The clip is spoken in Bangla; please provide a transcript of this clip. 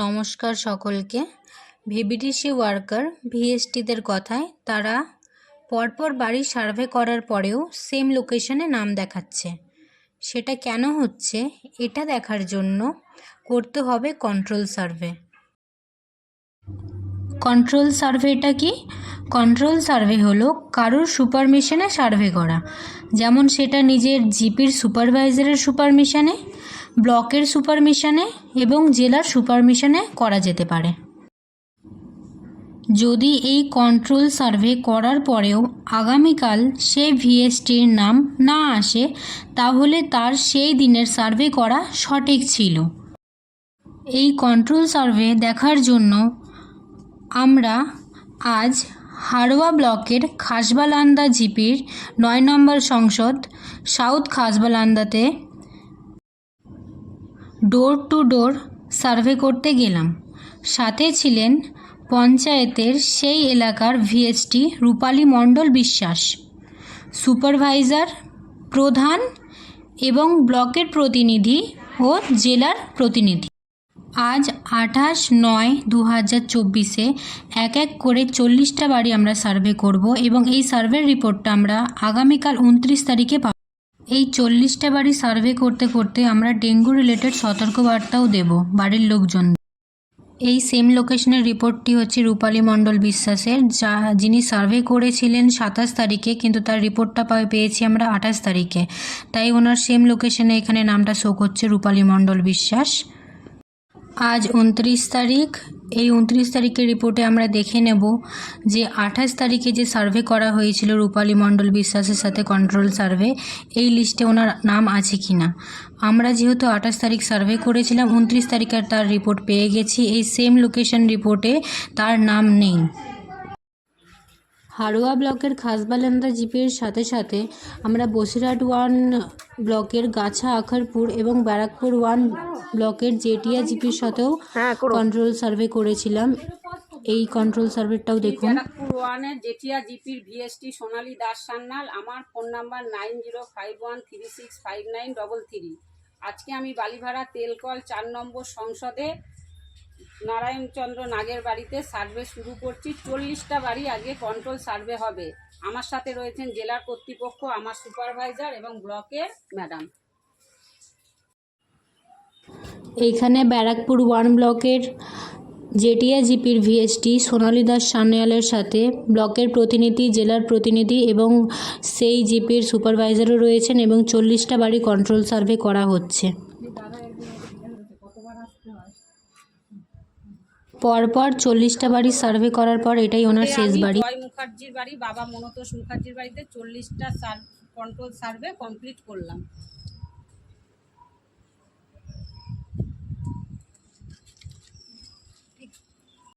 নমস্কার সকলকে। ভিবিডিসি ওয়ার্কার, ভিএসটিদের কথায় তারা পরপর বাড়ি সার্ভে করার পরেও সেম লোকেশনে নাম দেখাচ্ছে। সেটা কেন হচ্ছে, এটা দেখার জন্য করতে হবে কন্ট্রোল সার্ভে। কন্ট্রোল সার্ভেটা কি? কন্ট্রোল সার্ভে হলো কারোর সুপারমিশনে সার্ভে করা। যেমন সেটা নিজের জিপির সুপারভাইজারের সুপারমিশনে ব্লকের সুপারমিশনে এবং জেলার সুপারমিশনে করা যেতে পারে। যদি এই কন্ট্রোল সার্ভে করার পরেও আগামীকাল সে ভিএসটির নাম না আসে, তাহলে তার সেই দিনের সার্ভে করা সঠিক ছিল। এই কন্ট্রোল সার্ভে দেখার জন্য আমরা আজ হাড়োয়া ব্লকের খাসবালান্দা জিপির নয় নম্বর সংসদ, সাউথ খাসবালান্দাতে ডোর টু ডোর সার্ভে করতে গেলাম। সাথে ছিলেন পঞ্চায়েতের সেই এলাকার ভিএসটি রূপালী মণ্ডল বিশ্বাস, সুপারভাইজার প্রধান এবং ব্লকের প্রতিনিধি ও জেলার প্রতিনিধি। আজ আঠাশ নয় দু হাজার চব্বিশে এক এক করে চল্লিশটা বাড়ি আমরা সার্ভে করব এবং এই সার্ভের রিপোর্টটা আমরা আগামীকাল উনত্রিশ তারিখে পাব। এই চল্লিশটা বাড়ি সার্ভে করতে করতে আমরা ডেঙ্গু রিলেটেড সতর্কবার্তাও দেব বাড়ির লোকজন এই সেম লোকেশনের রিপোর্টটি হচ্ছে রূপালী মণ্ডল বিশ্বাসের, যা যিনি সার্ভে করেছিলেন সাতাশ তারিখে, কিন্তু তার রিপোর্টটা পেয়েছি আমরা আঠাশ তারিখে। তাই ওনার সেম লোকেশনে এখানে নামটা শো করছে রূপালী মণ্ডল বিশ্বাস। আজ উনত্রিশ তারিখ এই উনত্রিশ তারিখের রিপোর্টে আমরা দেখে নেব যে আঠাশ তারিখে যে সার্ভে করা হয়েছিল রূপালী মণ্ডল বিশ্বাসের সাথে কন্ট্রোল সার্ভে এই লিস্টে ওনার নাম আছে কি না আমরা যেহেতু আঠাশ তারিখ সার্ভে করেছিলাম, উনত্রিশ তারিখের তার রিপোর্ট পেয়ে গেছি। এই সেম লোকেশন রিপোর্টে তার নাম নেই। হাড়োয়া ব্লকের খাসবালান্দা জিপের সাথে সাথে আমরা বসিরহাট ওয়ান ব্লকের গাছা আখারপুর এবং ব্যারাকপুর ওয়ান ব্লকের জেটিয়া জিপির সাথেও কন্ট্রোল সার্ভে করেছিলাম। এই কন্ট্রোল সার্ভেটাও দেখুন। ব্যারাকপুর ওয়ানের জেঠিয়া জিপির ভিএসটি সোনালী দাস সান্যাল আমার phone number nine zero five one three six five nine double three. আজকে আমি বালিভাড়া তেলকল চার নম্বর সংসদে নারায়ণচন্দ্র নাগের বাড়িতে সার্ভে শুরু করছি। চল্লিশটা বাড়ি আগে কন্ট্রোল সার্ভে হবে। আমার সাথে রয়েছেন জেলার কর্তৃপক্ষ আমার সুপারভাইজার এবং ব্লকের ম্যাডাম। এইখানে ব্যারাকপুর ওয়ান ব্লকের জেটিয়া জিপির ভিএসটি সোনালী দাস সান্যালের সাথে ব্লকের প্রতিনিধি জেলার প্রতিনিধি এবং সেই জিপির সুপারভাইজারও রয়েছেন এবং চল্লিশটা বাড়ি কন্ট্রোল সার্ভে করা হচ্ছে। পরপর চল্লিশটা বাড়ি সার্ভে করার পর এটাই ওনার শেষ বাড়ি। জয় মুখার্জির বাড়ি বাবা মনতোষ মুখার্জির বাড়িতে চল্লিশটা কন্ট্রোল সার্ভে কমপ্লিট করলাম।